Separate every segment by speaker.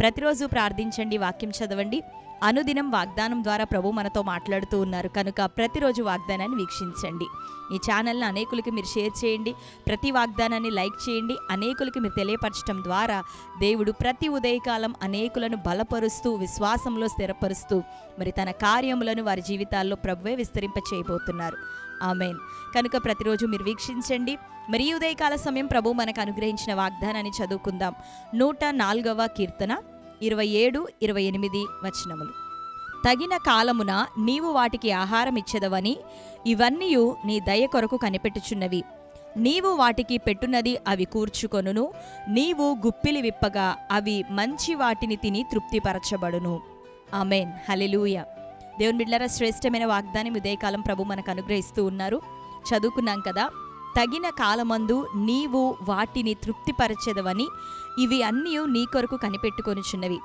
Speaker 1: ప్రతిరోజు ప్రార్థించండి వాక్యం చదవండి. అనుదినం వాగ్దానం ద్వారా ప్రభు మనతో మాట్లాడుతూ ఉన్నారు. కనుక ప్రతిరోజు వాగ్దానాన్ని వీక్షించండి. ఈ ఛానల్ని అనేకులకి మీరు షేర్ చేయండి. ప్రతి వాగ్దానాన్ని లైక్ చేయండి. అనేకులకి మీరు తెలియపరచడం ద్వారా దేవుడు ప్రతి ఉదయకాలం అనేకులను బలపరుస్తూ విశ్వాసంలో స్థిరపరుస్తూ మరి తన కార్యములను వారి జీవితాల్లో ప్రభువే విస్తరింప చేయబోతున్నారు ఆమెన్. కనుక ప్రతిరోజు మీరు వీక్షించండి. మరి ఉదయకాల సమయం ప్రభు మనకు అనుగ్రహించిన వాగ్దానాన్ని చదువుకుందాం. నూట నాలుగవ కీర్తన ఇరవై ఏడు ఇరవై ఎనిమిది వచనములు. తగిన కాలమున నీవు వాటికి ఆహారం ఇచ్చేదవని ఇవన్నీ నీ దయ కొరకు కనిపెట్టుచున్నవి. నీవు వాటికి పెట్టునది అవి కూర్చుకొనును నీవు గుప్పిలి విప్పగా అవి మంచి వాటిని తిని తృప్తిపరచబడును. అమెన్ హలెలూయ దేవుని బిడ్డలారా శ్రేష్టమైన వాగ్దానం ఉదయకాలం ప్రభు మనకు అనుగ్రహిస్తూ ఉన్నారు. చదువుకున్నాం కదా తగిన కాలమందు నీవు వాటిని తృప్తిపరచెదవని ఇవి అన్నీ నీ కొరకు కనిపెట్టుకొనిచున్నవి.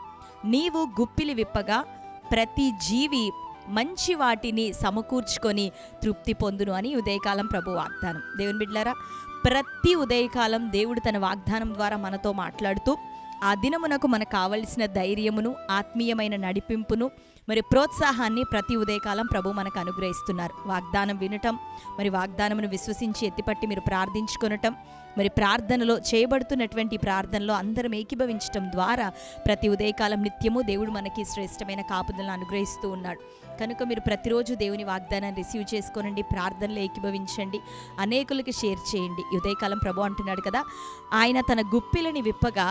Speaker 1: నీవు గుప్పిలి విప్పగా ప్రతి జీవి మంచి వాటిని సమకూర్చుకొని తృప్తి పొందును అని ఉదయకాలం ప్రభు వాగ్దానం. దేవుని బిడ్లారా ప్రతి ఉదయకాలం దేవుడు తన వాగ్దానం ద్వారా మనతో మాట్లాడుతూ ఆ దినమునకు మనకు కావలసిన ధైర్యమును ఆత్మీయమైన నడిపింపును మరి ప్రోత్సాహాన్ని ప్రతి ఉదయకాలం ప్రభు మనకు అనుగ్రహిస్తున్నారు. వాగ్దానం వినటం మరి వాగ్దానమును విశ్వసించి ఎత్తిపట్టి మీరు ప్రార్థించుకొనటం మరి ప్రార్థనలో చేయబడుతున్నటువంటి ప్రార్థనలో అందరం ఏకీభవించటం ద్వారా ప్రతి ఉదయకాలం నిత్యము దేవుడు మనకి శ్రేష్టమైన కాపుదలను అనుగ్రహిస్తూ ఉన్నాడు. కనుక మీరు ప్రతిరోజు దేవుని వాగ్దానాన్ని రిసీవ్ చేసుకోనండి ప్రార్థనలు ఏకీభవించండి అనేకులకి షేర్ చేయండి. ఉదయకాలం ప్రభు అంటున్నాడు కదా ఆయన తన గుప్పిలని విప్పగా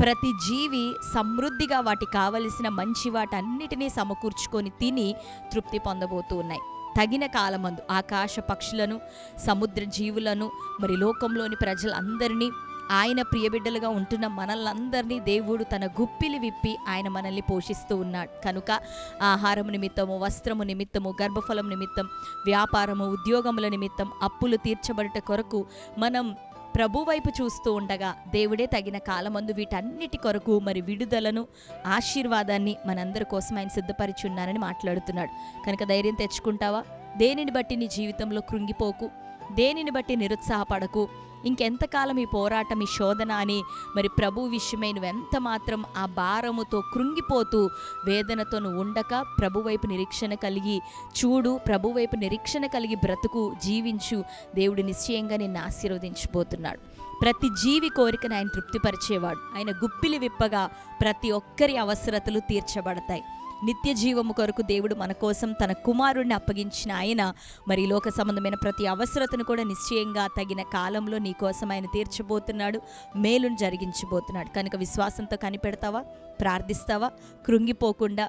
Speaker 1: ప్రతి జీవి సమృద్ధిగా వాటి కావలసిన మంచి వాటన్నిటినీ సమకూర్చుకొని తిని తృప్తి పొందబోతూ ఉన్నాయి. తగిన కాలమందు ఆకాశ పక్షులను సముద్ర జీవులను మరి లోకంలోని ప్రజలందరినీ ఆయన ప్రియబిడ్డలుగా ఉంటున్న మనల్నందరినీ దేవుడు తన గుప్పిలి విప్పి ఆయన మనల్ని పోషిస్తూ ఉన్నాడు. కనుక ఆహారము నిమిత్తము వస్త్రము నిమిత్తము గర్భఫలం నిమిత్తం వ్యాపారము ఉద్యోగముల నిమిత్తం అప్పులు తీర్చబడట కొరకు మనం ప్రభు వైపు చూస్తూ ఉండగా దేవుడే తగిన కాలమందు వీటన్నిటి కొరకు మరి విడుదలను ఆశీర్వాదాన్ని మనందరి కోసం ఆయన సిద్ధపరిచున్నానని మాట్లాడుతున్నాడు. కనుక ధైర్యం తెచ్చుకుంటావా? దేనిని బట్టి నీ జీవితంలో కృంగిపోకు? దేనిని బట్టి నిరుత్సాహపడకు? ఇంకెంతకాలం ఈ పోరాటం ఈ శోధన అని? మరి ప్రభు విషయమై నువ్వెంత మాత్రం ఆ భారముతో కృంగిపోతూ వేదనతో నువ్వు ఉండక ప్రభు వైపు నిరీక్షణ కలిగి చూడు ప్రభు వైపు నిరీక్షణ కలిగి బ్రతుకు జీవించు. దేవుడు నిశ్చయంగా నిన్ను ఆశీర్వదించబోతున్నాడు. ప్రతి జీవి కోరికను ఆయన తృప్తిపరిచేవాడు. ఆయన గుప్పిలి విప్పగా ప్రతి ఒక్కరి అవసరతలు తీర్చబడతాయి. నిత్య జీవము కొరకు దేవుడు మన కోసం తన కుమారుడిని అప్పగించిన ఆయన. మరి లోక సంబంధమైన ప్రతి అవసరతను కూడా నిశ్చయంగా తగిన కాలంలో నీ కోసం ఆయన తీర్చబోతున్నాడు మేలును జరిగించబోతున్నాడు. కనుక విశ్వాసంతో కనిపెడతావా? ప్రార్థిస్తావా? కృంగిపోకుండా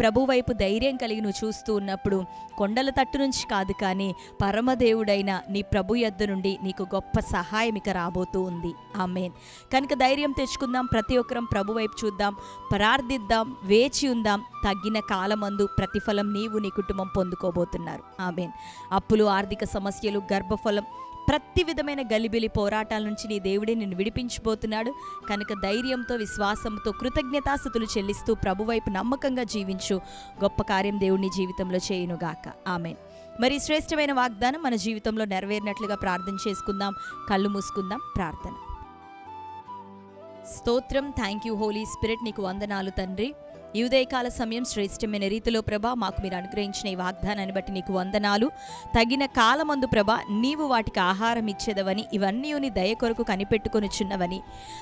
Speaker 1: ప్రభు వైపు ధైర్యం కలిగి నువ్వు చూస్తూ ఉన్నప్పుడు కొండల తట్టు నుంచి కాదు కానీ పరమదేవుడైన నీ ప్రభు యొద్ద నుండి నీకు గొప్ప సహాయం ఇక రాబోతూ ఉంది. ఆమెన్. కనుక ధైర్యం తెచ్చుకుందాం ప్రతి ఒక్కరం ప్రభు వైపు చూద్దాం ప్రార్థిద్దాం వేచి ఉందాం తగ్గిన కాలమందు ప్రతిఫలం నీవు నీ కుటుంబం పొందుకోబోతున్నారు. ఆమెన్. అప్పులు ఆర్థిక సమస్యలు గర్భఫలం ప్రతి విధమైన గలిబిలి పోరాటాల నుంచి నీ దేవుడే నిన్ను విడిపించబోతున్నాడు. కనుక ధైర్యంతో విశ్వాసంతో కృతజ్ఞతాస్థుతులు చెల్లిస్తూ ప్రభువైపు నమ్మకంగా జీవించు. గొప్ప కార్యం దేవుని జీవితంలో చేయునుగాక. ఆమె మరి శ్రేష్టమైన వాగ్దానం మన జీవితంలో నెరవేరినట్లుగా ప్రార్థన చేసుకుందాం. కళ్ళు మూసుకుందాం ప్రార్థన. స్తోత్రం. Thank you holy spirit. నీకు వందనాలు తండ్రి. ఈ ఉదయకాల సమయం శ్రేష్టమైన రీతిలో ప్రభా మాకు మీరు అనుగ్రహించిన ఈ వాగ్దానాన్ని బట్టి నీకు వందనాలు. తగిన కాలమందు ప్రభా నీవు వాటికి ఆహారం ఇచ్చేదవని ఇవన్నీ నీ దయ కొరకు కనిపెట్టుకొనుచున్నవని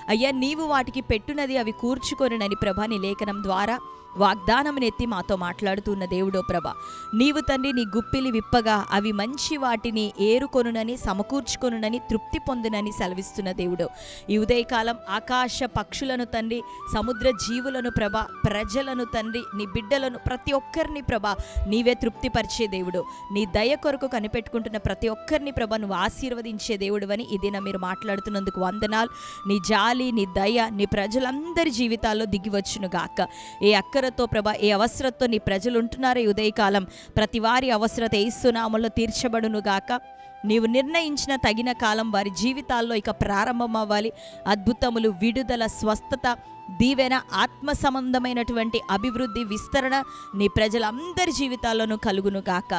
Speaker 1: అయ్యా నీవు వాటికి పెట్టునది అవి కూర్చుకొనునని ప్రభా నీ లేఖనం ద్వారా వాగ్దానం నెత్తి మాతో మాట్లాడుతున్న దేవుడో ప్రభ నీవు తండ్రి నీ గుప్పిలి విప్పగా అవి మంచి వాటిని ఏరుకొనునని సమకూర్చుకొనునని తృప్తి పొందునని సెలవిస్తున్న దేవుడు. ఈ ఉదయకాలం ఆకాశ పక్షులను తండ్రి సముద్ర జీవులను ప్రభ ప్రజలను తండ్రి నీ బిడ్డలను ప్రతి ఒక్కరిని ప్రభ నీవే తృప్తిపరిచే దేవుడు. నీ దయ కొరకు కనిపెట్టుకుంటున్న ప్రతి ఒక్కరిని ప్రభ నువ్వు ఆశీర్వదించే దేవుడు అని ఇది మీరు మాట్లాడుతున్నందుకు వందనాలు. నీ జాలి నీ దయ నీ ప్రజలందరి జీవితాల్లో దిగివచ్చును గాక. ఏ అక్కర అవసరతో ప్రభ ఏ అవసరతో నీ ప్రజలు ఉంటున్నారో ఈ ఉదయకాలం ప్రతి వారి అవసరత ఏసునామంలో తీర్చబడును గాక. నీవు నిర్ణయించిన తగిన కాలం వారి జీవితాల్లో ఇక ప్రారంభం అవ్వాలి అద్భుతములు విడుదల స్వస్థత దీవెన ఆత్మ సంబంధమైనటువంటి అభివృద్ధి విస్తరణ నీ ప్రజలందరి జీవితాల్లోనూ కలుగును గాక.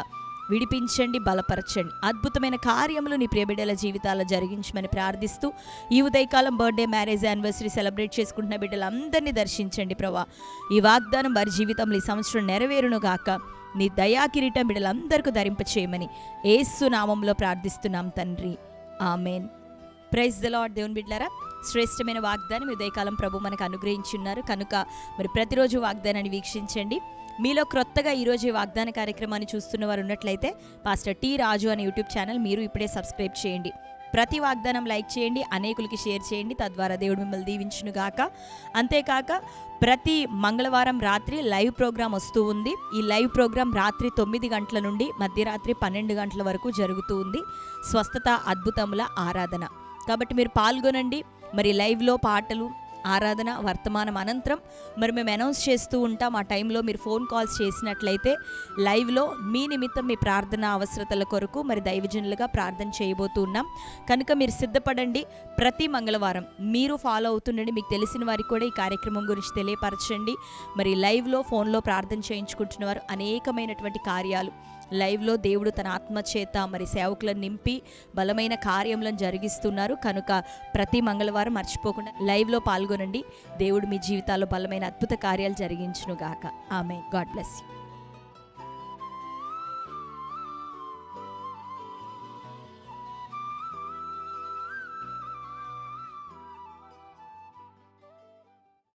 Speaker 1: విడిపించండి బలపరచండి. అద్భుతమైన కార్యములు నీ ప్రియబిడ్డల జీవితాల్లో జరిగించమని ప్రార్థిస్తూ ఈ ఉదయకాలం బర్త్డే మ్యారేజ్ యానివర్సరీ సెలబ్రేట్ చేసుకుంటున్న బిడ్డలందరినీ దర్శించండి ప్రభా. ఈ వాగ్దానం వారి జీవితంలో ఈ సంవత్సరం నెరవేరును గాక. నీ దయా కిరీటం బిడ్డలందరికీ ధరింపచేయమని ఏసు నామంలో ప్రార్థిస్తున్నాం తండ్రి. ఆమెన్. ప్రైజ్ ద లాడ్ దేవుని బిడ్డలారా శ్రేష్టమైన వాగ్దానం ఉదయకాలం ప్రభు మనకు అనుగ్రహించి ఉన్నారు కనుక మరి ప్రతిరోజు వాగ్దానాన్ని వీక్షించండి. మీలో క్రొత్తగా ఈరోజు ఈ వాగ్దాన కార్యక్రమాన్ని చూస్తున్న వారు ఉన్నట్లయితే పాస్టర్ టీ రాజు అనే యూట్యూబ్ ఛానల్ మీరు ఇప్పుడే సబ్స్క్రైబ్ చేయండి. ప్రతి వాగ్దానం లైక్ చేయండి అనేకులకి షేర్ చేయండి. తద్వారా దేవుడు మిమ్మల్ని దీవించునుగాక అంతేకాక ప్రతి మంగళవారం రాత్రి లైవ్ ప్రోగ్రాం వస్తూ ఉంది. ఈ లైవ్ ప్రోగ్రాం రాత్రి తొమ్మిది గంటల నుండి మధ్యరాత్రి పన్నెండు గంటల వరకు జరుగుతూ ఉంది. స్వస్థత అద్భుతముల ఆరాధన. కాబట్టి మీరు పాల్గొనండి. మరి లైవ్లో పాటలు ఆరాధన వర్తమానం అనంతరం మరి మేము అనౌన్స్ చేస్తూ ఉంటాం. ఆ టైంలో మీరు ఫోన్ కాల్స్ చేసినట్లయితే లైవ్లో మీ నిమిత్తం మీ ప్రార్థన అవసరతల కొరకు మరి దైవజనులుగా ప్రార్థన చేయబోతూ ఉన్నాం. కనుక మీరు సిద్ధపడండి. ప్రతి మంగళవారం మీరు ఫాలో అవుతుండండి. మీకు తెలిసిన వారికి కూడా ఈ కార్యక్రమం గురించి తెలియపరచండి. మరి లైవ్లో ఫోన్లో ప్రార్థన చేయించుకుంటున్నవారు అనేకమైనటువంటి కార్యాలు లైవ్లో దేవుడు తన ఆత్మ చేత మరి సేవకులను నింపి బలమైన కార్యములను జరిగిస్తున్నారు. కనుక ప్రతి మంగళవారం మర్చిపోకుండా లైవ్లో పాల్గొనండి. దేవుడు మీ జీవితాల్లో బలమైన అద్భుత కార్యాలు జరిగించును గాక ఆమె గాడ్ బ్లెస్ యూ.